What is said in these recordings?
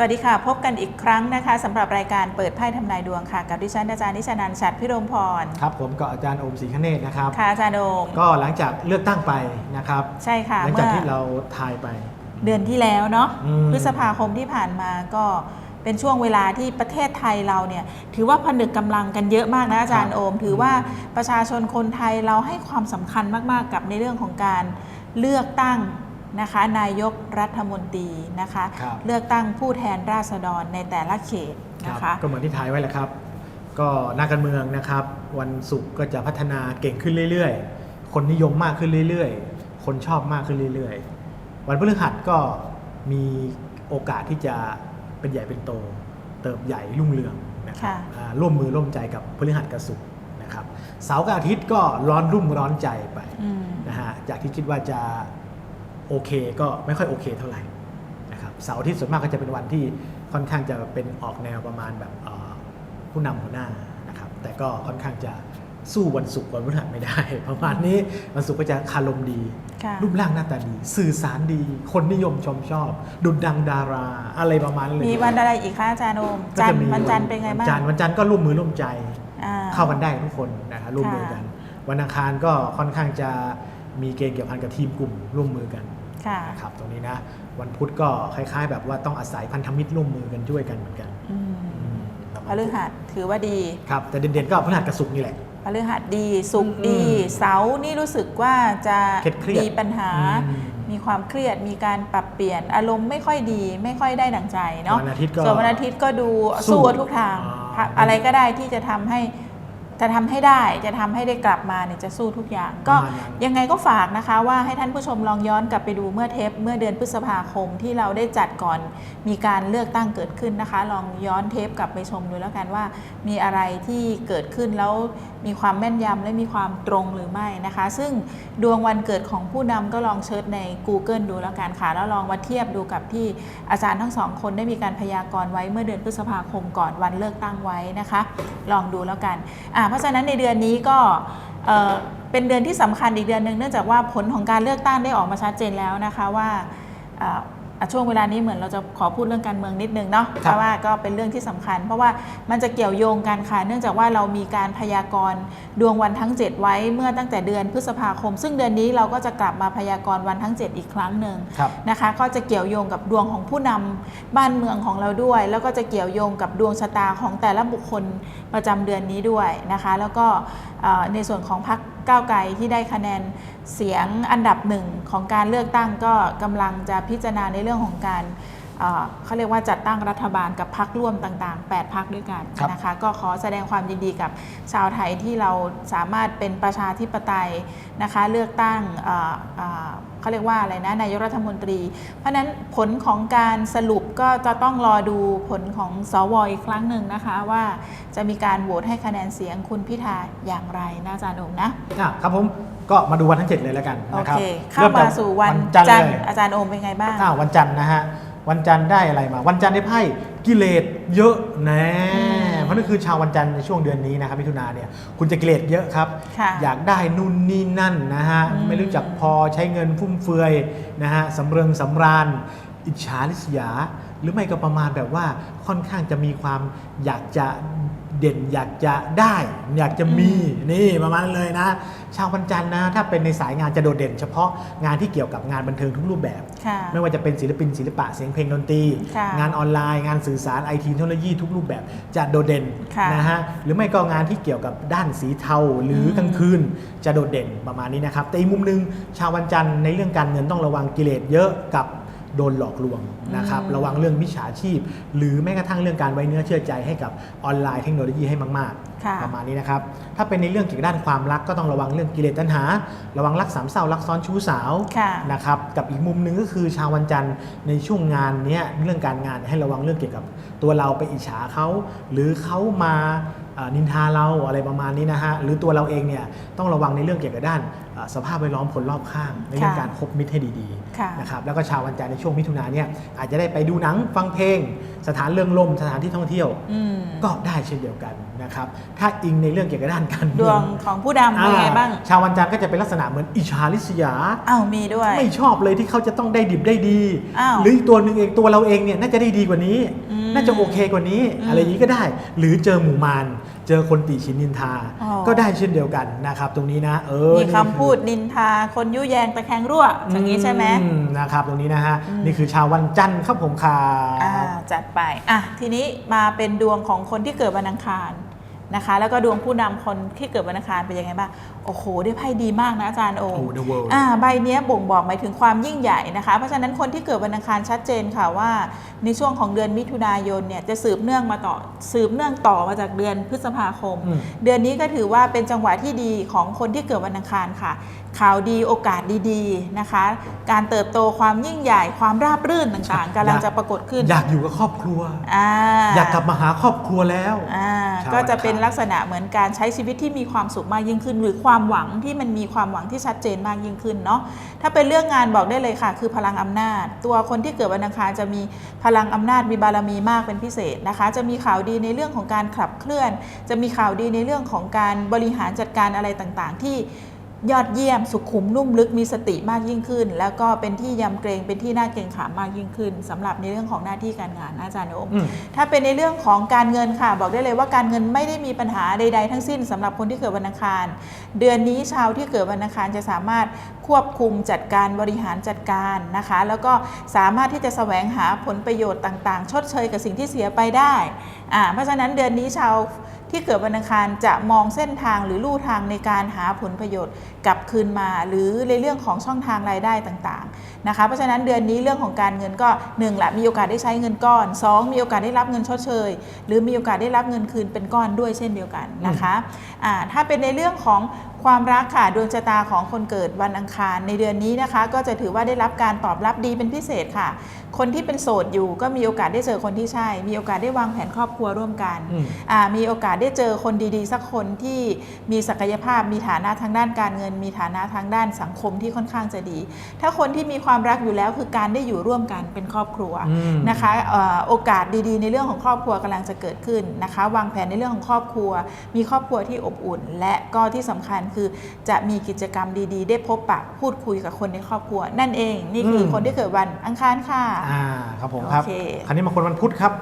สวัสดีค่ะ พบกันอีกครั้งนะคะสำหรับรายการเปิดไพ่ทำนายดวงค่ะ กับดิฉันอาจารย์นิชานันท์ฉัดพิรมพรครับผมก็อาจารย์โอมศรีคเนศนะครับค่ะอาจารย์โดมก็หลังจากเลือกตั้งไปนะครับ ใช่ค่ะหลังเมื่จากอที่เราทายไป เดือนที่แล้วเนาะอืมพฤษภาคมที่ผ่านมาก็เป็นช่วงเวลาที่ประเทศไทยเราเนี่ยถือว่าผนึกกำลังกันเยอะมากนะอาจารย์โอม ถือว่าประชาชนคนไทยเราให้ความสำคัญมากๆ กับในเรื่องของการเลือกตั้ง นะคะนายกรัฐมนตรีนะคะครับ เลือกตั้งผู้แทนราษฎรในแต่ละเขตครับนะคะ ก็เหมือนที่ทายไว้แหละครับ ก็นักการเมืองนะครับ วันศุกร์ก็จะพัฒนาเก่งขึ้นเรื่อยๆ คนนิยมมากขึ้นเรื่อยๆ คนชอบมากขึ้นเรื่อยๆ วันพฤหัสก็มีโอกาสที่จะเป็นใหญ่เป็นโต เติบใหญ่รุ่งเรืองนะครับค่ะอ่าร่วมมือร่วมใจกับพฤหัสกับศุกร์นะครับเสาร์กับอาทิตย์ก็ร้อนรุ่มร้อนใจไป อืม นะฮะจากที่คิดว่าจะ โอเคก็ไม่ค่อยโอเคเท่าไหร่นะครับเสาร์อาทิตย์ส่วนมากก็จะเป็นวันที่ค่อนข้างจะเป็นออกแนวประมาณแบบเอ่อผู้นำหัวหน้านะครับแต่ก็ค่อนข้างจะสู้วันศุกร์วันพฤหัสไม่ได้ ประมาณนี้วันศุกร์ก็จะคารมดีค่ะรูปร่างหน้าตาดี สื่อสารดี คนนิยมชมชอบ ดุดดังดารา อะไรประมาณนั้นเลยมีวันอะไรอีกคะอาจารย์โอมก็จันจะทมีร์วันจันทร์เป็นไงบ้างวันจันทร์วันจันทร์ก็ร่วมมือร่วมใจอ่าเข้ากันได้ทุกคนนะครับร่วมมือกัน วันอังคารก็ค่อนข้างจะมีเกณฑ์เกี่ยวพันกับทีมกลุ่มร่วมมือกันค่ะ นะครับตรงนี้นะวันพุธก็คล้าย ๆ แบบว่าต้องอาศัยพันธมิตรร่วมมือกันช่วยกันเหมือนกันอืมอืมประพมาณฤหัสถือว่าดีครับแต่เด่นๆก็พฤหัสกับศุกร์นี่แหละพฤหัสดีสุกร์ดีอืมเสาร์นี่รู้สึกว่าจะเครียดๆมีปัญหาอืมมีความเครียดมีการปรับเปลี่ยนอารมณ์ไม่ค่อยดี ไม่ค่อยได้ดังใจเนาะวันอาทิตย์ก็ส่วนวันอาทิตย์ก็ดูสู้สู้ทุกทางอ่าอะไรก็ได้ที่จะทำให้ จะทำให้ได้จะทำให้ได้กลับมาเนี่ยจะสู้ทุกอย่าง ก็ประมาณนั้นยังไงก็ฝากนะคะ ว่าให้ท่านผู้ชมลองย้อนกลับไปดูเมื่อเทปเมื่อเดือนพฤษภาคมที่เราได้จัดก่อนมีการเลือกตั้งเกิดขึ้นนะคะ ลองย้อนเทปกลับไปชมดูแล้วกันว่า มีอะไรที่เกิดขึ้นแล้วมีความแม่นยำและมีความตรงหรือไม่นะคะ ซึ่งดวงวันเกิดของผู้นำก็ลองเชิญใน Google ดูแล้วกันค่ะ แล้วลองมาเทียบดูกับที่อาจารย์ทั้งสองคนได้มีการพยากรณ์ไว้เมื่อเดือนพฤษภาคมก่อนวันเลือกตั้งไว้นะคะ ลองดูแล้วกันอ่าเพราะฉะนั้นในเดือนนี้ก็เอ่อเป็นเดือนที่สำคัญอีกเดือนหนึ่งเนื่องจากว่าผลของการเลือกตั้งได้ออกมาชัดเจนแล้วนะคะว่าอ่าอะช่วงเวลานี้เหมือนเราจะขอพูดเรื่องการเมืองนิดนึงเนาะเพครับราะว่าก็เป็นเรื่องที่สำคัญ เพราะว่ามันจะเกี่ยวโยงกันค่ะ เนื่องจากว่าเรามีการพยากรณ์ดวงวันทั้ง 7 ไว้เมื่อตั้งแต่เดือนพฤษภาคม ซึ่งเดือนนี้เราก็จะกลับมาพยากรณ์วันทั้ง 7 อีกครั้งหนึ่งครับนะคะ ก็จะเกี่ยวโยงกับดวงของผู้นำบ้านเมืองของเราด้วย แล้วก็จะเกี่ยวโยงกับดวงชะตาของแต่ละบุคคลประจำเดือนนี้ด้วยนะคะ แล้วก็ในส่วนของพรรคก้าวไกลที่ได้คะแนนเสียงอันดับหนึ่งของการเลือกตั้งก็กำลังจะพิจารณาในเรื่องของการ เอ่อเขาเรียกว่าจัดตั้งรัฐบาลกับพรรคร่วมต่างๆ 8พรรคด้วยกันครับนะคะก็ขอแสดงความยินดีกับชาวไทยที่เราสามารถเป็นประชาธิปไตยนะคะเลือกตั้งเอ่อเอ่อเขาเรียกว่าอะไรนะนายกรัฐมนตรี เพราะฉะนั้นผลของการสรุปก็จะต้องรอดูผลของสวอีกครั้งหนึ่งนะคะว่าจะมีการโหวตให้คะแนนเสียงคุณพิธาอย่างไรนะอาจารย์โอมนะอะครับผมก็มาดูวันทั้งเจ็ดเลยแล้วกันโอนะครับเคเข้ามาสู่วันจันทจันร์ทเลร์ยอาจารย์โอมเป็นไงบ้างอ้าววันจันทร์นะฮะ วันจันทร์ได้อะไรมา วันจันทร์ได้ไพ่กิเลสเยอะแน่อืมเพราะนั่นคือชาววันจันทร์ในช่วงเดือนนี้นะครับมิถุนาเนี่ยคุณจะกิเลสเยอะครับ ค่ะอยากได้นู่นนี่นั่นนะฮะอืม ไม่รู้จักพอใช้เงินฟุ่มเฟือยนะฮะสำเริงสำราญ อิจฉาริษยา หรือไม่ก็ประมาณแบบว่าค่อนข้างจะมีความอยากจะ เด่นอยากจะได้อยากจะมีนี่ประมาณนั้นเลยนะ ชาววันจันทร์นะถ้าเป็นในสายงานจะโดดเด่น เฉพาะงานที่เกี่ยวกับงานบันเทิงทุกรูปแบบค่ะไม่ว่าจะเป็นศิลปินศิลปะเสียงเพลงดนตรีค่ะงานออนไลน์ งานสื่อสารไอทีเทคโนโลยีทุกรูปแบบจะโดดเด่นค่ะนะฮะหรือไม่ก็งานที่เกี่ยวกับด้านสีเทาหรืออมกลางคืนจะโดดเด่นประมาณนี้นะครับแต่อีกมุมหนึงชาววันจันทร์ในเรื่องการเงินต้องระวังกิเลสเยอะกับ โดนหลอกลวงนะครับอืมระวังเรื่องมิจฉาชีพ หรือแม้กระทั่งเรื่องการไว้เนื้อเชื่อใจให้กับออนไลน์เทคโนโลยีให้มากค่ะๆประมาณนี้นะครับ ถ้าเป็นในเรื่องเกี่ยวกับด้านความรักก็ต้องระวังเรื่องกิเลสตัณหา ระวังรักสามเศร้ารักซ้อนชู้สาวค่ะนะครับกับอีกมุมหนึ่งก็คือชาววันจันทร์ในช่วงงานเนี้ยเรื่องการงานให้ระวังเรื่องเกี่ยวกับ ตัวเราไปอิจฉาเขาหรือเขามาอ่านินทาเราอะไรประมาณนี้นะฮะหรือตัวเราเองเนี่ยต้องระวังในเรื่องเกี่ยวกับด้านอ่า สภาพแวดล้อมคนรอบข้าง ในเรื่องค่ะการคบมิตรให้ดีค่ะๆนะครับแล้วก็ชาววันจันทร์ในช่วงมิถุนาเนี่ยอาจจะได้ไปดูหนังฟังเพลง สถานเรื่องลมสถานที่ท่องเที่ยวอืมก็ได้เช่นเดียวกัน นะครับ ถ้าอิงในเรื่องเกี่ยวกับด้านการดเมืวองงของผู้ดำเป็นไงบ้างอ่ชาววันจันทร์ก็จะเป็นลักษณะเหมือนอิจฉาริษยา อ้าวมีด้วย ไม่ชอบเลยที่เขาจะต้องได้ดิบได้ดี อ้าวหรืออีกตัวหนึ่งเองตัวเราเองเนี่ยน่าจะได้ดีกว่านี้ อืมน่าจะโอเคกว่านี้ อืมอะไรอย่างนี้ก็ได้ หรือเจอหมู่มารเจอคนติชินนินทา อ๋อ ก็ได้เช่นเดียวกันนะครับ ตรงนี้นะ เออมีนี่คำพูดนินทาคนยุแยงตะแคงรั่วอย่างนี้ใช่ไหม อืนะครับตรงนี้นะฮะ อืม นี่คือชาววันจันทร์ครับผมครัอ่าบจัดไปอะทีนี้มาเป็นดวงของคนที่เกิดวันอังคาร นะคะ แล้วก็ดวงผู้นำคนที่เกิดวันอังคารเป็นยังไงบ้างโอ้โห ได้ไพ่ดีมากนะอาจารย์โอโอ้ The World อ่าใบเนี้ยบ่งบอกหมายถึงความยิ่งใหญ่นะคะ เพราะฉะนั้นคนที่เกิดวันอังคารชัดเจนค่ะว่า ในช่วงของเดือนมิถุนายนเนี่ยจะสืบเนื่องมาต่อสืบเนื่องต่อมาจากเดือนพฤษภาคมอืมเดือนนี้ก็ถือว่าเป็นจังหวะที่ดีของคนที่เกิดวันอังคารค่ะข่าวดีโอกาสดีๆนะคะ การเติบโตความยิ่งใหญ่ความราบรื่นต่างๆกำลังจะปรากฏขึ้น อยากอยู่กับครอบครัวอ่าอยากกลับมาหาครอบครัวแล้วอ่าชาวก็จะอังคารเป็นลักษณะเหมือนการใช้ชีวิตที่มีความสุขมากยิ่งขึ้น หรือความหวังที่มันมีความหวังที่ชัดเจนมากยิ่งขึ้นเนาะถ้าเป็นเรื่องงานบอกได้เลยค่ะ คือพลังอำนาจ ตัวคนที่เกิดวันอังคารจะมีพลังอำนาจมีบารมีมากเป็นพิเศษนะคะ จะมีข่าวดีในเรื่องของการขับเคลื่อน จะมีข่าวดีในเรื่องของการบริหารจัดการอะไรต่างๆ ที่ ยอดเยี่ยมสุขุมนุ่มลึกมีสติมากยิ่งขึ้น แล้วก็เป็นที่ยำเกรงเป็นที่น่าเกรงขามมากยิ่งขึ้นสำหรับในเรื่องของหน้าที่การงานนะอาจารย์โอมอืมถ้าเป็นในเรื่องของการเงินค่ะ บอกได้เลยว่าการเงินไม่ได้มีปัญหาใด ๆ ทั้งสิ้นสำหรับคนที่เกิดวันอังคาร เดือนนี้ชาวที่เกิดวันอังคารจะสามารถควบคุมจัดการบริหารจัดการนะคะ แล้วก็สามารถที่จะแสวงหาผลประโยชน์ต่าง ๆ ชดเชยกับสิ่งที่เสียไปได้อ่าเพราะฉะนั้นเดือนนี้ชาว ที่เกิดวันอังคารจะมองเส้นทางหรือลู่ทางในการหาผลประโยชน์กลับคืนมา หรือในเรื่องของช่องทางรายได้ต่างๆนะคะ เพราะฉะนั้นเดือนนี้เรื่องของการเงินก็หนึ่งละมีโอกาสได้ใช้เงินก้อนสองมีโอกาสได้รับเงินชดเชย หรือมีโอกาสได้รับเงินคืนเป็นก้อนด้วยเช่นเดียวกันนะคะะถ้าเป็นในเรื่องของ ความรักค่ะดวงชะตาของคนเกิดวันอังคารในเดือนนี้นะคะ ก็จะถือว่าได้รับการตอบรับดีเป็นพิเศษค่ะ คนที่เป็นโสดอยู่ก็มีโอกาสได้เจอคนที่ใช่ มีโอกาสได้วางแผนครอบครัวร่วมกันอืมอ่ามีโอกาสได้เจอคนดีๆ สักคนที่มีศักยภาพมีฐานะทางด้านการเงิน มีฐานะทางด้านสังคมที่ค่อนข้างจะดี ถ้าคนที่มีความรักอยู่แล้วคือการได้อยู่ร่วมกันเป็นครอบครัวอืมนะคะเอ่อโอกาสดีๆ ในเรื่องของครอบครัวกำลังจะเกิดขึ้นนะคะ วางแผนในเรื่องของครอบครัว มีครอบครัวที่อบอุ่น และก็ที่สำคัญคือ จะมีกิจกรรมดีๆ ได้พบปะพูดคุยกับคนในครอบครัว นั่นเอง นี่คืออมคนที่เกิดวันอังคารค่ะอ่าครับผมครับโอเคคราวนี้มาคนวันพุธครับ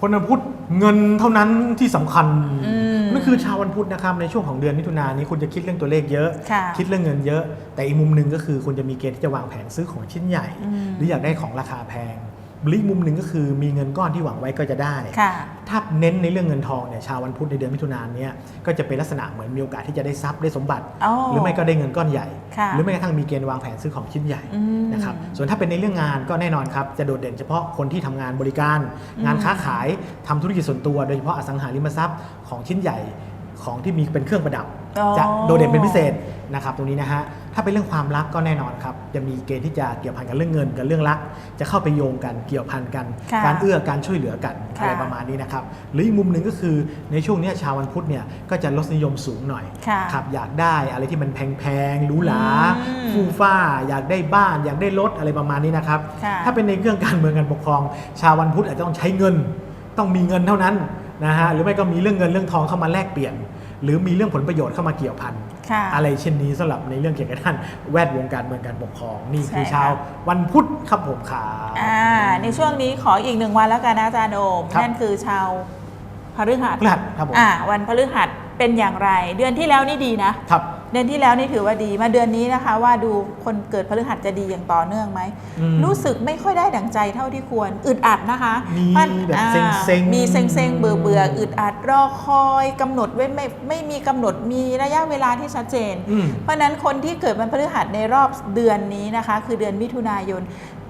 คนวันพุธเงินเท่านั้นที่สำคัญอืมนั่นคือชาววันพุธนะครับในช่วงของเดือนมิถุนายนนี้คุณจะคิดเรื่องตัวเลขเยอะค่ะคิดเรื่องเงินเยอะ แต่อีกมุมหนึ่งก็คือคุณจะมีเกณฑ์ที่จะวางแผนซื้อของชิ้นใหญ่อืมหรืออยากได้ของราคาแพงหรื ออีกมุมหนึ่งก็คือมีเงินก้อนที่หวังไว้ก็จะได้ค่ะถ้าเน้นในเรื่องเงินทองเนี่ยชาววันพุธในเดือนมิถุนายนเนี้ยก็จะเป็นลักษณะเหมือนมีโอกาสที่จะได้ทรัพย์ได้สมบัติอ๋อหรือไม่ก็ได้เงินก้อนใหญ่ค่ะหรือไม่กระทั่งมีเกณฑ์วางแผนซื้อของชิ้นใหญ่อืมนะครับส่วนถ้าเป็นในเรื่องงานก็แน่นอนครับจะโดดเด่นเฉพาะคนที่ทำงานบริการอืมงานค้าขายทำธุรกิจส่วนตัว โดยเฉพาะอสังหาริมทรัพย์ของชิ้นใหญ่ ของที่มีเป็นเครื่องประดับ อ๋อ จะโดดเด่นเป็นพิเศษนะครับตรงนี้นะฮะถ้าเป็นเรื่องความรักก็แน่นอนครับจะมีเกณฑ์ที่จะเกี่ยวพันกับเรื่องเงินกับเรื่องรัก จะเข้าไปโยงกันเกี่ยวพันกัน ค่ะการเอื้อการช่วยเหลือกันค่ะอะไรประมาณนี้นะครับหรืออีกมุมหนึ่งก็คือในช่วงเนี้ยชาววันพุธเนี่ยก็จะลดนิยมสูงหน่อยค่ะครับอยากได้อะไรที่มันแพงๆหรูหราอืมฟูฟ้า อยากได้บ้าน อยากได้รถอะไรประมาณนี้นะครับค่ะ ถ้าเป็นในเรื่องการเมืองการปกครอง ชาววันพุธอาจจะต้องใช้เงิน ต้องมีเงินเท่านั้น นะฮะหรือไม่ก็มีเรื่องเงินเรื่องทองเข้ามาแลกเปลี่ยน หรือมีเรื่องผลประโยชน์เข้ามาเกี่ยวพันค่ะอะไรเช่นนี้สำหรับในเรื่องเกี่ยวกับด้านแวดวงการเมืองการปกครอง นี่คือใช่ค่ะชาววันพุธครับผมครับอ่าในช่วงนี้ขออีกหนึ่งวันแล้วกันนะอาจารย์โอมครับนั่นคือชาวพฤหัสพฤหัสครับผมอ่าวันพฤหัสเป็นอย่างไร เดือนที่แล้วนี่ดีนะครับ เดือนที่แล้วนี่ถือว่าดีมาเดือนนี้นะคะ ว่าดูคนเกิดพฤหัสจะดีอย่างต่อเนื่องไหมอืมรู้สึกไม่ค่อยได้ดั่งใจเท่าที่ควรอึดอัดนะคะมีมันแบบอ่าเซ็งๆ มีเซ็งเซ็งๆเบื่อเบื่อๆอึดอัดรอคอยกำหนดไว้ไม่ไม่มีกำหนดมีระยะเวลาที่ชัดเจน อืม เพราะฉะนั้นคนที่เกิดวันพฤหัสในรอบเดือนนี้นะคะ คือเดือนมิถุนายน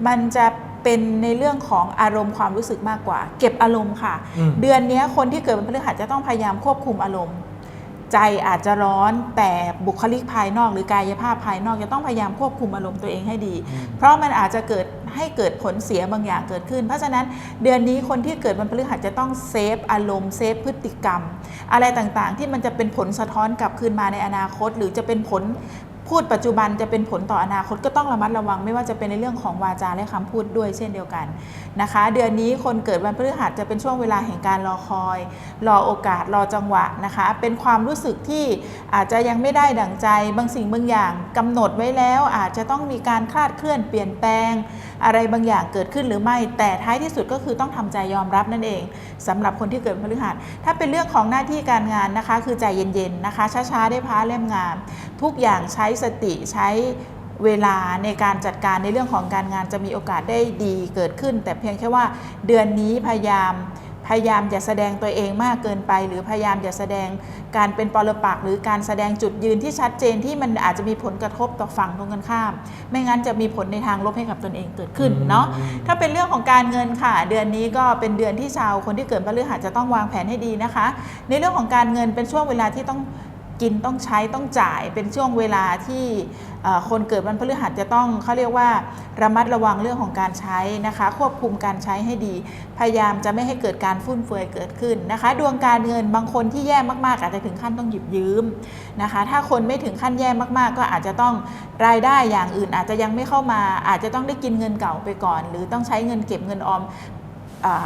มันจะเป็นในเรื่องของอารมณ์ความรู้สึกมากกว่า เก็บอารมณ์ค่ะ อืม เดือนนี้คนที่เกิดวันพฤหัสจะต้องพยายามควบคุมอารมณ์ ใจอาจจะร้อนแต่บุคลิกภายนอกหรือกายภาพภายนอกจะต้องพยายามควบคุมอารมณ์ตัวเองให้ดีอืมเพราะมันอาจจะเกิดให้เกิดผลเสียบางอย่างเกิดขึ้น เพราะฉะนั้นเดือนนี้คนที่เกิดวันพฤหัสจะต้องเซฟอารมณ์เซฟพฤติกรรม อะไรต่างๆ ที่มันจะเป็นผลสะท้อนกลับคืนมาในอนาคต หรือจะเป็นผล พูดปัจจุบันจะเป็นผลต่ออนาคตก็ต้องระมัดระวัง ไม่ว่าจะเป็นในเรื่องของวาจาและคำพูดด้วยเช่นเดียวกันนะคะ เดือนนี้คนเกิดวันพฤหัสจะเป็นช่วงเวลาแห่งการรอคอย รอโอกาสรอจังหวะนะคะ เป็นความรู้สึกที่อาจจะยังไม่ได้ดั่งใจ บางสิ่งบางอย่างกำหนดไว้แล้ว อาจจะต้องมีการคลาดเคลื่อนเปลี่ยนแปลง อะไรบางอย่างเกิดขึ้นหรือไม่ แต่ท้ายที่สุดก็คือต้องทำใจยอมรับนั่นเองสำหรับคนที่เกิดพฤหัส ถ้าเป็นเรื่องของหน้าที่การงานนะคะ คือใจเย็นๆนะคะช้าๆได้พ้าเล่มงามทุกอย่างใช้สติใช้เวลาในการจัดการในเรื่องของการงานจะมีโอกาสได้ดีเกิดขึ้น แต่เพียงแค่ว่าเดือนนี้พยายาม พยายามอย่าแสดงตัวเองมากเกินไป หรือพยายามอย่าแสดงการเป็นปรปักษ์หรือการแสดงจุดยืนที่ชัดเจนที่มันอาจจะมีผลกระทบต่อฝั่งตรงกันข้าม ไม่งั้นจะมีผลในทางลบให้กับตนเองเกิดขึ้นเนาะอืมถ้าเป็นเรื่องของการเงินค่ะ เดือนนี้ก็เป็นเดือนที่ชาวคนที่เกิดพฤหัสจะต้องวางแผนให้ดีนะคะ ในเรื่องของการเงินเป็นช่วงเวลาที่ต้อง กินต้องใช้ต้องจ่ายเป็นช่วงเวลาที่คนเกิดวันพฤหัสจะต้องเขาเรียกว่าระมัดระวังเรื่องของการใช้นะคะ ควบคุมการใช้ให้ดี พยายามจะไม่ให้เกิดการฟุ่มเฟือยเกิดขึ้นนะคะ ดวงการเงินบางคนที่แย่มากๆ อาจจะถึงขั้นต้องหยิบยืมนะคะ ถ้าคนไม่ถึงขั้นแย่มากๆ ก็อาจจะต้องรายได้อย่างอื่นอาจจะยังไม่เข้ามา อาจจะต้องได้กินเงินเก่าไปก่อน หรือต้องใช้เงินเก็บเงินออม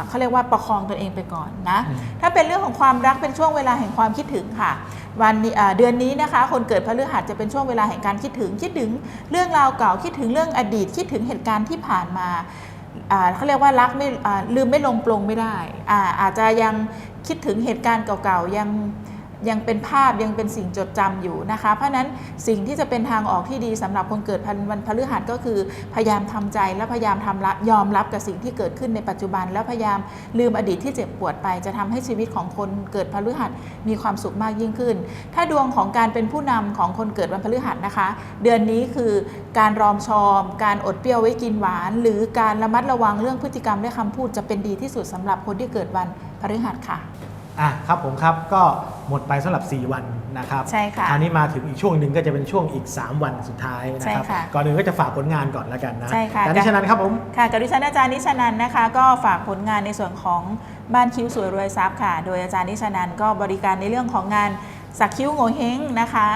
เขาเรียกว่าประคองตนเองไปก่อนนะอืมถ้าเป็นเรื่องของความรักเป็นช่วงเวลาแห่งความคิดถึงค่ะ วันนี้อ่าเดือนนี้นะคะ คนเกิดพฤหัสจะเป็นช่วงเวลาแห่งการคิดถึง คิดถึงเรื่องราวเก่าคิดถึงเรื่องอดีต คิดถึงเหตุการณ์ที่ผ่านมาอ่าเขาเรียกว่ารักไม่อ่าลืมไม่ลงปลงไม่ได้อ่าอาจจะยังคิดถึงเหตุการณ์เก่าๆยัง ยังเป็นภาพยังเป็นสิ่งจดจำอยู่นะคะ เพราะนั้นสิ่งที่จะเป็นทางออกที่ดีสำหรับคนเกิดพันวันพฤหัสก็คือ พยายามทำใจและพยายามทำละยอมรับกับสิ่งที่เกิดขึ้นในปัจจุบัน และพยายามลืมอดีตที่เจ็บปวดไป จะทำให้ชีวิตของคนเกิดพฤหัสมีความสุขมากยิ่งขึ้น ถ้าดวงของการเป็นผู้นำของคนเกิดวันพฤหัสนะคะ เดือนนี้คือการรอมชอม การอดเปรี้ยวไว้กินหวาน หรือการระมัดระวังเรื่องพฤติกรรมและคำพูดจะเป็นดีที่สุดสำหรับคนที่เกิดวันพฤหัสค่ะ อะครับผมครับก็หมดไปสำหรับ 4 วันนะครับใช่ค่ะคราวนี้มาถึงอีกช่วงหนึ่งก็จะเป็นช่วงอีก 3 วันสุดท้ายนะครับใช่ค่ะก่อนอื่นก็จะฝากผลงานก่อนแล้วกันนะใช่ค่ะแต่ที่ฉะนั้นครับผมค่ะกับดิฉันอาจารย์นิชนันนะคะ ก็ฝากผลงานในส่วนของบ้านคิ้วสวยรวยทรัพย์ค่ะ โดยอาจารย์นิชนันก็บริการในเรื่องของงานสักคิ้วโงเฮงนะคะ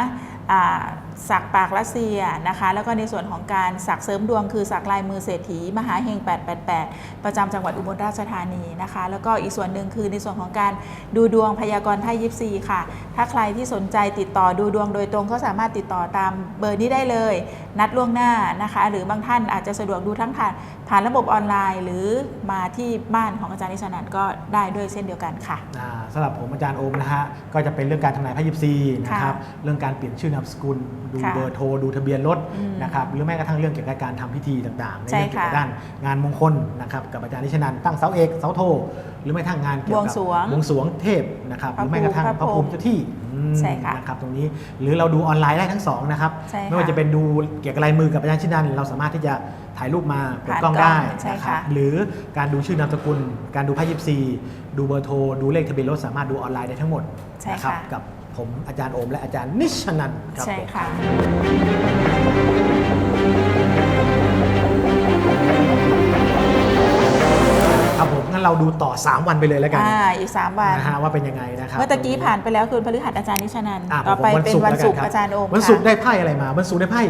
อ่า สักปากรัสเซียนะคะ แล้วก็ในส่วนของการสักเสริมดวงคือสักลายมือเศรษฐี มหาเฮง 888 ประจำจังหวัดอุบลราชธานีนะคะ แล้วก็อีกส่วนหนึ่งคือในส่วนของการดูดวงพยากรณ์ไพ่ยิปซีค่ะ ถ้าใครที่สนใจติดต่อดูดวงโดยตรงก็สามารถติดต่อตามเบอร์นี้ได้เลย นัดล่วงหน้านะคะ หรือบางท่านอาจจะสะดวกดูทั้งผ่าน ผ่านระบบออนไลน์หรือมาที่บ้านของอาจารย์นิชนันก็ได้ด้วยเช่นเดียวกันค่ะอ่าสำหรับผมอาจารย์โอมนะฮะก็จะเป็นเรื่องการทำนายไพ่ยิปซีนะครับค่ะเรื่องการเปลี่ยนชื่อนามสกุล ดูค่ะเบอร์โทรดูทะเบียนรถอืมนะครับหรือแม้กระทั่งเรื่องเกี่ยวกับการทำพิธีต่างๆในใช่เรื่องเกี่ยวกับค่ะด้านงานมงคลนะครับกับอาจารย์นิชนันตั้งเสาเอกเสาโท หรือแม้กระทั่งงานเกี่ยวกับวงสรวงบวงสรวงเทพนะครับหพระรือแม้กระทั่งภูมิพระภูมิเจ้าที่อืมใช่ค่ะนะครับตรงนี้หรือเราดูออนไลน์ได้ทั้งสองนะครับใช่ค่ะไม่ว่าจะเป็นดูเกี่ยวกับลายมือกับอาจารย์นิชนันเราสามารถที่จะ ถ่ายรูปมาเปิดผ่านกล้องกล้องได้ใช่นะคค่ะรับหรือการดูชื่อนามสกุล การดูไพ่ยิปซีดูเบอร์โทร ดูเลขทะเบียนรถสามารถดูออนไลน์ได้ทั้งหมดใช่นะครัค่ะกับผมอาจารย์โอมและอาจารย์นิชนันครับใช่ผมค่ะ งั้นเราดูต่อ 3 วันไปเลยแล้วกันอ่าอีก 3 วันนะฮะว่าเป็นยังไงนะครับเมื่อตะกี้ผ่านไปแล้วคือพฤหัสอาจารย์นิชนันะต่อไปผมเป็นวันศุกร์แล้วอาจารย์โอมวันศุกร์ค่ะได้ไพ่อะไรมาวันศุกร์ได้ไพ่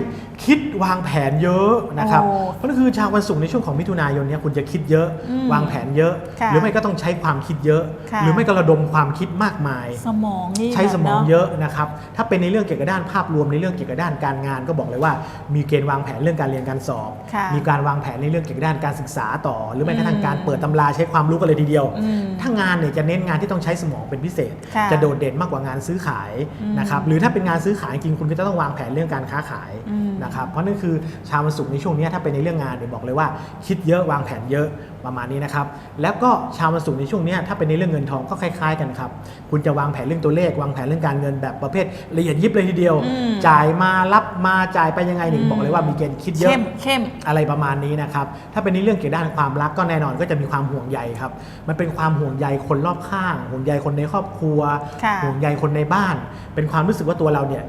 คิดวางแผนเยอะนะครับโอ้เพราะนั่นคือชาววันศุกร์ในช่วงของมิถุนายนเนี้คุณจะคิดเยอะอืมวางแผนเยอะค่ะหรือไม่ก็ต้องใช้ความคิดเยอะค่ะหรือไม่ก็ระดมความคิดมากมาย สมองนี่ใช้สมองแบบนเยอะนะครับถ้าเป็นในเรื่องเกี่ยวกับด้านภาพรวมในเรื่องเกี่ยวกับด้านการงาน ก็บอกเลยว่ามีเกณฑ์วางแผนเรื่องการเรียนการสอบค่ะมีการวางแผนในเรื่องเกี่ยวกับด้านการศึกษาต่อ หรือแม้กระทั่งอืมการเปิดตำราใช้ความรู้กันเลยทีเดียวอืมถ้างานเนี่ยจะเน้นงานที่ต้องใช้สมองเป็นพิเศษค่ะจะโดดเด่นมากกว่างานซื้อขายอืมนะครับหรือถ้าเป็นงานซื้อขายจริงคุณก็จะต้องวางแผนเรื่องการค้าขายอืมนะครับเพราะนั่นคือชาววันศุกร์ในช่วงนี้ถ้าเป็นในเรื่องงานเนี่ยบอกเลยว่าคิดเยอะวางแผนเยอะประมาณนี้นะครับ แล้วก็ชาววันศุกร์ในช่วงเนี้ยถ้าเป็นในเรื่องเงินทองก็คล้าย ๆ กันครับ คุณจะวางแผนเรื่องตัวเลข วางแผนเรื่องการเงินแบบประเภทละเอียดยิบเลยทีเดียวอืมจ่ายมารับมาจ่ายไปยังไงหนึ่งบอกเลยว่ามีเกณฑ์คิดเยอะเข้มเข้มอะไรประมาณนี้นะครับ ถ้าเป็นในเรื่องเกี่ยวกับด้านความรักก็แน่นอนก็จะมีความห่วงใยครับ มันเป็นความห่วงใยคนรอบข้าง ห่วงใยคนในครอบครัวค่ะห่วงใยคนในบ้าน เป็นความรู้สึกว่าตัวเราเนี่ย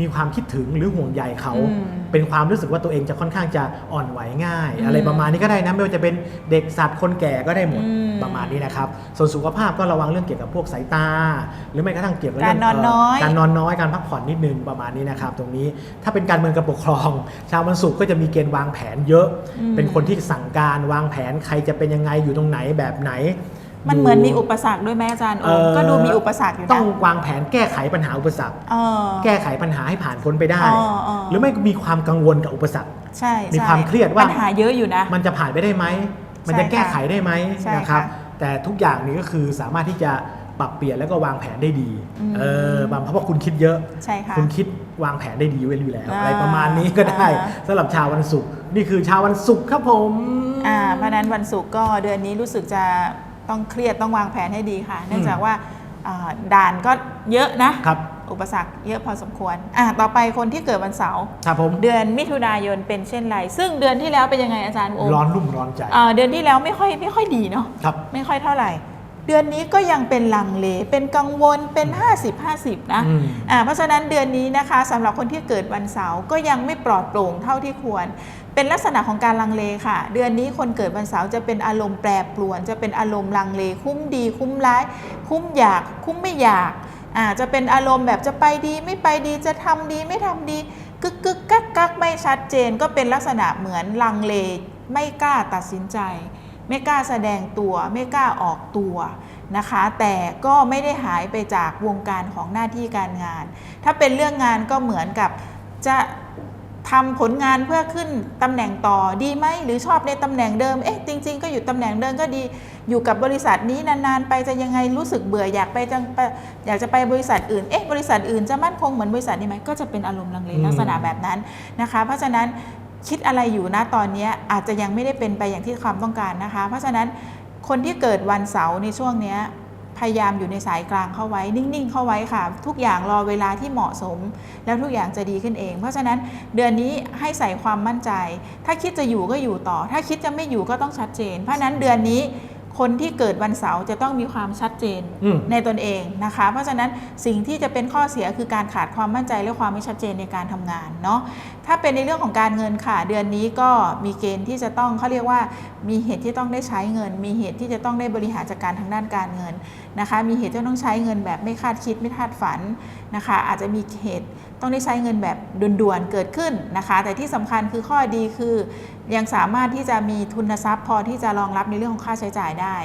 มีความคิดถึงหรือห่วงใยเขา อืมเป็นความรู้สึกว่าตัวเองจะค่อนข้างจะอ่อนไหวง่ายอืมอะไรประมาณนี้ก็ได้นะไม่ว่าจะเป็นเด็กสัตว์คนแก่ก็ได้หมดอืมประมาณนี้นะครับ ส่วนสุขภาพก็ระวังเรื่องเกี่ยวกับพวกสายตา หรือไม่กระทั่งเกี่ยวกับเรื่องการนอนน้อย เการนอนน้อยการพักผ่อนนิดนึงประมาณนี้นะครับ ตรงนี้ถ้าเป็นการเมืองกับปกครอง ชาววันศุกร์ก็จะมีเกณฑ์วางแผนเยอะอืมเป็นคนที่สั่งการวางแผนใครจะเป็นยังไงอยู่ตรงไหนแบบไหน มันเหมือนมีอุปสรรคด้วยไหมอาจารย์โอเอ่มอก็ดูมีอุปสรรคอยู่นะต้องวางแผนแก้ไขปัญหาอุปสรรคเออแก้ไขปัญหาให้ผ่านพ้นไปได้อ๋ออ๋อหรือไม่มีความกังวลกับอุปสรรคใช่มีใช่ความเครียดว่าปัญหาเยอะอยู่นะ มันจะผ่านไปได้ไหมมันจะใช่ค่ะแก้ไขได้ไหมใช่นะครับค่ะแต่ทุกอย่างนี้ก็คือสามารถที่จะปรับเปลี่ยนแล้วก็วางแผนได้ดีอืมเออบางเพราะว่าคุณคิดเยอะใช่ค่ะคุณคิดวางแผนได้ดีไว้อยู่แล้วอ่าอะไรประมาณนี้ก็ได้อ่าสำหรับชาววันศุกร์นี่คือชาววันศุกร์ครับผมอ่าเพราะฉะนั้นวันศุกร์ก็เดือนนี้รู้สึกจะ ต้องเครียดต้องวางแผนให้ดีค่ะ เนื่องจากว่าอ่าด่านก็เยอะนะครับอุปสรรคเยอะพอสมควรอะต่อไปคนที่เกิดวันเสาร์ครับผมเดือนมิถุนายนเป็นเช่นไร ซึ่งเดือนที่แล้วเป็นยังไงอาจารย์โอมร้อนรุ่มร้อนใจอ่าเดือนที่แล้วไม่ค่อยไม่ค่อยดีเนาะครับไม่ค่อยเท่าไหร่ เดือนนี้ก็ยังเป็นลังเล เป็นกังวลเป็น 50 50 นะอืมอ่าเพราะฉะนั้นเดือนนี้นะคะสำหรับคนที่เกิดวันเสาร์ก็ยังไม่ปลอดโปร่งเท่าที่ควร เป็นลักษณะของการลังเลค่ะ เดือนนี้คนเกิดวันเสาร์จะเป็นอารมณ์แปรปรวน จะเป็นอารมณ์ลังเล คุ้มดีคุ้มร้าย คุ้มอยาก คุ้มไม่อยากอาจะเป็นอารมณ์แบบจะไปดีไม่ไปดีจะทำดีไม่ทำดีกึกกึกกักกักไม่ชัดเจน ก็เป็นลักษณะเหมือนลังเล ไม่กล้าตัดสินใจ ไม่กล้าแสดงตัว ไม่กล้าออกตัวนะคะ แต่ก็ไม่ได้หายไปจากวงการของหน้าที่การงาน ถ้าเป็นเรื่องงานก็เหมือนกับจะ ทำผลงานเพื่อขึ้นตำแหน่งต่อดีไหมหรือชอบในตำแหน่งเดิมเอ๊ะจริง ๆ ก็อยู่ตำแหน่งเดิมก็ดีอยู่กับบริษัทนี้นานๆไปจะยังไงรู้สึกเบื่ออยากไปจังไปอยากจะไปบริษัทอื่นเอ๊ะบริษัทอื่นจะมั่นคงเหมือนบริษัทนี้ไหมก็จะเป็นอารมณ์ลังเลลักษณะแบบนั้นนะคะ เพราะฉะนั้นคิดอะไรอยู่นะตอนนี้อาจจะยังไม่ได้เป็นไปอย่างที่ความต้องการนะคะ เพราะฉะนั้นคนที่เกิดวันเสาร์ในช่วงเนี้ย พยายามอยู่ในสายกลางเข้าไว้ นิ่งๆ เข้าไว้ค่ะ ทุกอย่างรอเวลาที่เหมาะสม แล้วทุกอย่างจะดีขึ้นเอง เพราะฉะนั้นเดือนนี้ให้ใส่ความมั่นใจ ถ้าคิดจะอยู่ก็อยู่ต่อ ถ้าคิดจะไม่อยู่ก็ต้องชัดเจน เพราะฉะนั้นเดือนนี้ คนที่เกิดวันเสาร์จะต้องมีความชัดเจนอืมในตนเองนะคะ เพราะฉะนั้นสิ่งที่จะเป็นข้อเสียคือการขาดความมั่นใจและความไม่ชัดเจนในการทำงานเนาะถ้าเป็นในเรื่องของการเงินค่ะ เดือนนี้ก็มีเกณฑ์ที่จะต้องเขาเรียกว่า มีเหตุที่ต้องได้ใช้เงิน มีเหตุที่จะต้องได้บริหารจัดการทางด้านการเงินนะคะ มีเหตุที่ต้องใช้เงินแบบไม่คาดคิดไม่คาดฝันนะคะ อาจจะมีเหตุต้องได้ใช้เงินแบบด่วนๆเกิดขึ้นนะคะ แต่ที่สำคัญคือข้อดีคือ ยังสามารถที่จะมีทุนทรัพย์ พอที่จะรองรับในเรื่องของค่าใช้จ่ายได้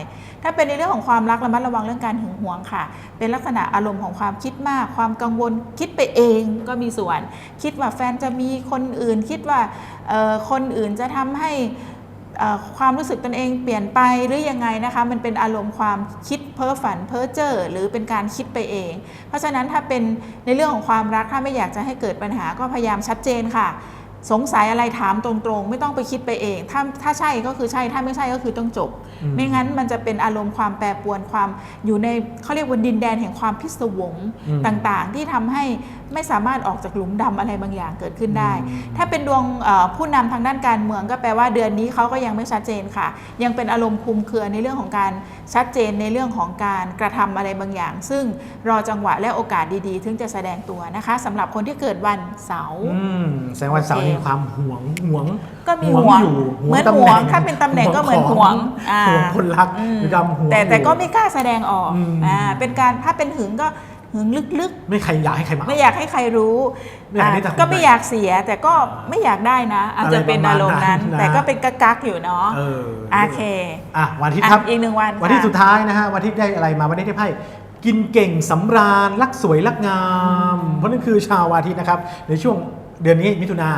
ถ้าเป็นในเรื่องของความรักระมัดระวังเรื่องการหึงหวงค่ะ เป็นลักษณะอารมณ์ของความคิดมาก ความกังวลคิดไปเองก็มีส่วน คิดว่าแฟนจะมีคนอื่น คิดว่าคนอื่นจะทำให้ความรู้สึกตนเองเปลี่ยนไปหรือยังไงนะคะ มันเป็นอารมณ์ความคิดเพ้อฝันเพ้อเจ้อหรือเป็นการคิดไปเอง เพราะฉะนั้นถ้าเป็นในเรื่องของความรักถ้าไม่อยากจะให้เกิดปัญหาก็พยายามชัดเจนค่ะ สงสัยอะไรถามตรงๆ ไม่ต้องไปคิดไปเอง ถ้าถ้าใช่ก็คือใช่ถ้าไม่ใช่ก็คือต้องจบอืมไม่งั้นมันจะเป็นอารมณ์ความแปรปรวนความอยู่ในเขาเรียกว่าดินแดนแห่งความพิศวงอืมต่างๆ ที่ทำให้ไม่สามารถออกจากหลุมดำอะไรบางอย่างเกิดขึ้นได้อืมถ้าเป็นดวงเอ่อผู้นำทางด้านการเมืองก็แปลว่าเดือนนี้เขาก็ยังไม่ชัดเจนค่ะ ยังเป็นอารมณ์คลุมเครือในเรื่องของการชัดเจนในเรื่องของการกระทำอะไรบางอย่าง ซึ่งรอจังหวะและโอกาสดีๆ ถึงจะแสดงตัวนะคะสำหรับคนที่เกิดวันเสาร์อืมแสดงว่าเสาร์โอเคมีความห่วงห่วงก็มีห่วงอยู่เหมือนตำห่แวงถ้าเป็นตำแหน่งก็เหมือนห่วงของอ่าห่วงคนรักอืมมีความห่วงแต่แต่อยู่ก็ไม่กล้าแสดงออกอืมอ่าเป็นการถ้าเป็นหึงก็ หึงลึกไม่ใครอยากให้ใครมาๆ ไม่อยากให้ใครรู้ไม่อยากให้อ่าทำก็ไม่อยากเสียแต่ก็ไม่อยากได้นะ อาจจะเป็นอารมณ์นั้น อะไรประมาณนั้นนะ แต่ก็เป็นกักกักๆอยู่เนาะเออโอเคอะวันอาที่อะครับอีกหนึ่งวันวันที่ค่ะสุดท้ายนะฮะวันที่ได้อะไรมาวันนี้ได้ไพ่กินเก่งสำราญรักสวยรักงาม เพราะนั่นคือชาววันอาทิตย์นะครับ ในช่วงเดือนนี้มิถุนา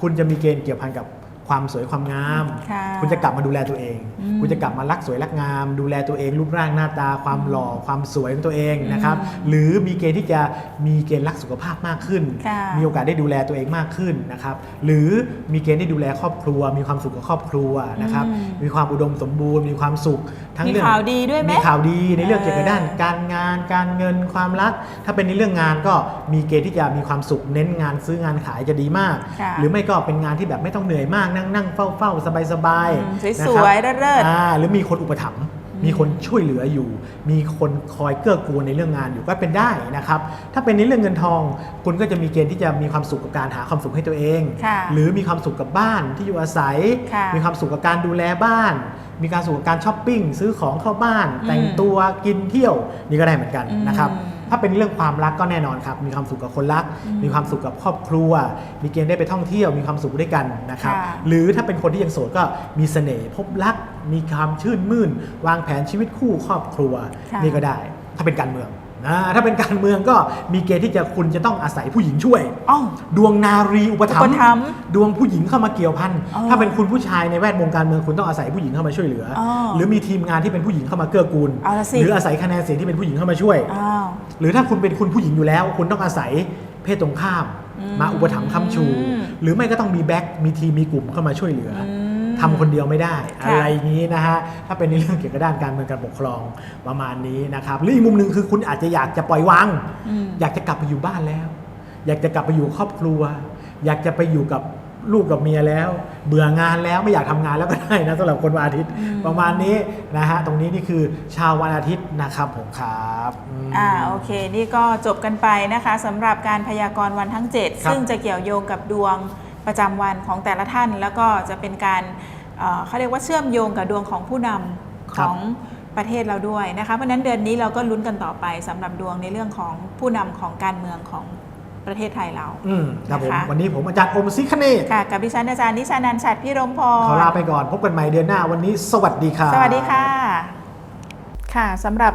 คุณจะมีเกณฑ์เกี่ยวพันกับ ความสวยความงามค่ะคุณจะกลับมาดูแลตัวเองอืมคุณจะกลับมารักสวยรักงาม ดูแลตัวเองรูปร่างหน้าตา ความหล่อความสวยของตัวเองนะครับอืมหรือมีเกณฑ์ที่จะมีเกณฑ์รักสุขภาพมากขึ้นค่ะมีโอกาสได้ดูแลตัวเองมากขึ้นนะครับหรือมีเกณฑ์ได้ดูแลครอบครัว มีความสุขกับครอบครัวนะครับอืมมีความอุดมสมบูรณ์มีความสุขทั้งมีเรื่องข่าวดีด้วยไหมมีข่าวดีในเรื่องเออเกี่ยวกับด้านการงานการเงินความรัก ถ้าเป็นในเรื่องงานก็มีเกณฑ์ที่จะมีความสุขเน้นงานซื้องานขายจะดีมากค่ะหรือไม่ก็เป็นงานที่แบบไม่ต้องเหนื่อยมากนั่งนั่งเฝ้าเฝ้าสบายสบายอืมๆสวยๆนะครับเลิศๆอ่าหรือมีคนอุปถัมภ์มีคนช่วยเหลืออยู่ มีคนคอยเกื้อกูลในเรื่องงานอยู่ก็เป็นได้นะครับ ถ้าเป็นในเรื่องเงินทอง คุณก็จะมีเกณฑ์ที่จะมีความสุขกับการหาความสุขให้ตัวเองค่ะหรือมีความสุขกับบ้านที่อยู่อาศัยค่ะมีความสุขกับการดูแลบ้าน มีการสุขกับการช้อปปิ้งซื้อของเข้าบ้านอืมแต่งตัวกินเที่ยวนี่ก็ได้เหมือนกันอืมนะครับ ถ้าเป็นเรื่องความรักก็แน่นอนครับ มีความสุขกับคนรักอืมมีความสุขกับครอบครัว มีเกณฑ์ได้ไปท่องเที่ยว มีความสุขด้วยกันนะครับ ค่ะ หรือถ้าเป็นคนที่ยังโสดก็มีเสน่ห์พบรัก มีความชื่นมื่น วางแผนชีวิตคู่ครอบครัว ค่ะ นี่ก็ได้ ถ้าเป็นการเมือง นะถ้าเป็นการเมืองก็มีเกณฑ์ที่จะคุณจะต้องอาศัยผู้หญิงช่วยอ้าวดวงนารีอุปถัมอุปถัมภ์ดวงผู้หญิงเข้ามาเกี่ยวพันอ๋อถ้าเป็นคุณผู้ชายในแวดวงการเมืองคุณต้องอาศัยผู้หญิงเข้ามาช่วยเหลือออหรือมีทีมงานที่เป็นผู้หญิงเข้ามาเกื้อกูล เอาละสิ หรืออาศัยคะแนนเสียงที่เป็นผู้หญิงเข้ามาช่วย อ้าว หรือถ้าคุณเป็นคุณผู้หญิงอยู่แล้ว คุณต้องอาศัยเพศตรงข้าม อืมมาอุปถัมภ์ค้ำชู หรือไม่ก็ต้องมีแบ็คมีทีมมีกลุ่มเข้ามาช่วยเหลือออืม ทำคนเดียวไม่ได้ค่ะอะไรอย่างนี้นะฮะถ้าเป็นในเรื่องเกี่ยวกับด้านการเมืองการปกครองประมาณนี้นะครับหรืออีกมุมหนึ่งคือคุณอาจจะอยากจะปล่อยวางอืมอยากจะกลับไปอยู่บ้านแล้ว อยากจะกลับไปอยู่ครอบครัว อยากจะไปอยู่กับลูกกับเมียแล้ว เบื่องานแล้วไม่อยากทำงานแล้วก็ได้นะสำหรับคนวันอาทิตย์อืมประมาณนี้นะฮะตรงนี้นี่คือชาววันอาทิตย์นะครับผมครับมอ่าโอเค นี่ก็จบกันไปนะคะสำหรับการพยากรณ์วันทั้ง7ครับซึ่งจะเกี่ยวโยงกับดวง ประจำวันของแต่ละท่าน แล้วก็จะเป็นการเอ่อเขาเรียกว่าเชื่อมโยงกับดวงของผู้นำคขรับองประเทศเราด้วยนะคะเพราะฉะนั้นเดือนนี้เราก็ลุ้นกันต่อไปสำหรับดวงในเรื่องของผู้นำของการเมืองของประเทศไทยเราอืมครับผมนะคะวันนี้ผมอาจารย์อมซิคเนตค่ะกับดิฉันอาจารย์นิชานันท์ฉัดพิรมพรขอลาไปก่อนพบกันใหม่เดือนหน้าวันนี้ สวัสดีครับสวัสดีค่ะ ค่ะสำหรับ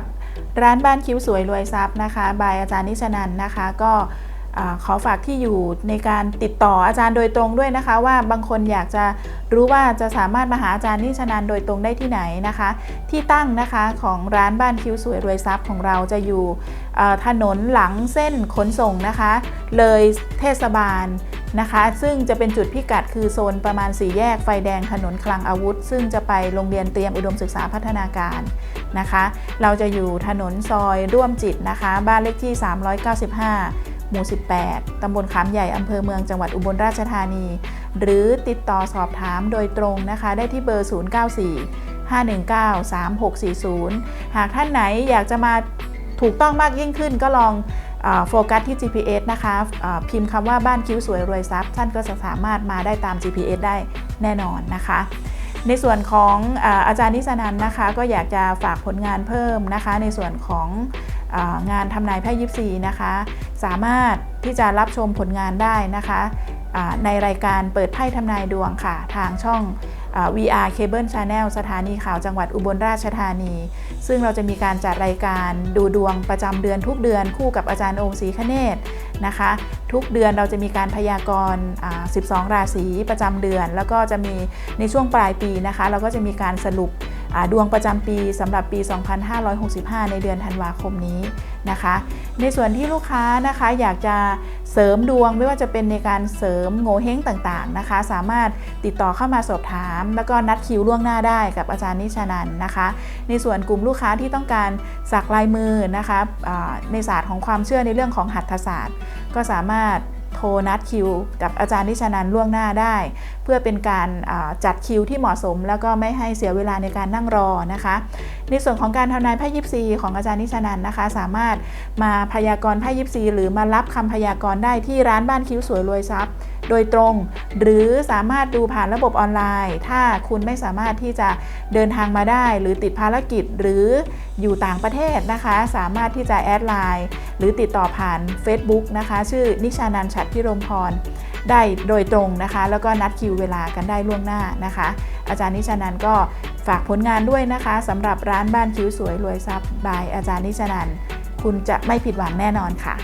ร้านบ้านคิ้วสวยรวยทรัพย์นะคะ บายอาจารย์นิชนันท์นะคะ ก็อ่า ขอฝากที่อยู่ในการติดต่ออาจารย์โดยตรงด้วยนะคะ ว่าบางคนอยากจะรู้ว่าจะสามารถมาหาอาจารย์นิชนันโดยตรงได้ที่ไหนนะคะ ที่ตั้งนะคะของร้านบ้านคิ้วสวยรวยทรัพย์ของเราจะอยู่ถนนหลังเส้นขนส่งนะคะ เลยเทศบาลนะคะ ซึ่งจะเป็นจุดพิกัดคือโซนประมาณสี่แยกไฟแดงถนนคลังอาวุธ ซึ่งจะไปโรงเรียนเตรียมอุดมศึกษาพัฒนาการนะคะ เราจะอยู่ถนนซอยร่วมจิตนะคะ บ้านเลขที่ 395 หมู่ 18 ตำบลขามใหญ่ อำเภอเมืองจังหวัดอุบลราชธานี หรือติดต่อสอบถามโดยตรงนะคะ ได้ที่เบอร์ 094 519 3640 หากท่านไหนอยากจะมาถูกต้องมากยิ่งขึ้นก็ลองโฟกัสที่ GPS นะคะอ่าพิมพ์คำว่าบ้านคิ้วสวยรวยทรัพย์ ท่านก็จะสามารถมาได้ตาม GPS ได้แน่นอนนะคะ ในส่วนของอาอาจารย์นิสนันนะคะ ก็อยากจะฝากผลงานเพิ่มนะคะ ในส่วนของ งานทำนายไพ่ยิปซีนะคะ สามารถที่จะรับชมผลงานได้นะคะในรายการเปิดไพ่ทำนายดวงค่ะ ทางช่องอ VR Cable Channel สถานีข่าวจังหวัดอุบลราชธานี ซึ่งเราจะมีการจัดรายการดูดวงประจำเดือนทุกเดือนคู่กับอาจารย์โอมศรีคเนศนะคะ ทุกเดือนเราจะมีการพยากรณ์ 12 ราศีประจำเดือน แล้วก็จะมีในช่วงปลายปีนะคะ เราก็จะมีการสรุป ดวงประจำปีสำหรับปี 2565 ในเดือนธันวาคมนี้นะคะ ในส่วนที่ลูกค้านะคะอยากจะเสริมดวงไม่ว่าจะเป็นในการเสริมโงเฮงต่างๆนะคะ สามารถติดต่อเข้ามาสอบถาม แล้วก็นัดคิวล่วงหน้าได้กับอาจารย์นิชานันนะคะ ในส่วนกลุ่มลูกค้าที่ต้องการสักลายมือนะคะในศาสตร์ของความเชื่อในเรื่องของหัตถศาสตร์ ก็สามารถโทรนัดคิว กับอาจารย์นิชานันล่วงหน้าได้เพื่อเป็นการจัดคิวที่เหมาะสม แล้วก็ไม่ให้เสียเวลาในการนั่งรอนะคะ ในส่วนของการทำนายไพ่ยิปซีของอาจารย์นิชานันนะคะ สามารถมาพยากรณ์ไพ่ยิปซีหรือมารับคำพยากรณ์ได้ที่ร้านบ้านคิ้วสวยรวยทรัพย์โดยตรง หรือสามารถดูผ่านระบบออนไลน์ ถ้าคุณไม่สามารถที่จะเดินทางมาได้ หรือติดภารกิจหรืออยู่ต่างประเทศนะคะ สามารถที่จะแอดไลน์หรือติดต่อผ่าน Facebook นะคะ ชื่อนิชานันท์ฉัดพิรมพร ได้โดยตรงนะคะ แล้วก็นัดคิวเวลากันได้ล่วงหน้านะคะ อาจารย์นิชานันก็ฝากผลงานด้วยนะคะสำหรับร้านบ้านคิ้วสวยรวยทรัพย์บายอาจารย์นิชานันคุณจะไม่ผิดหวังแน่นอนค่ะ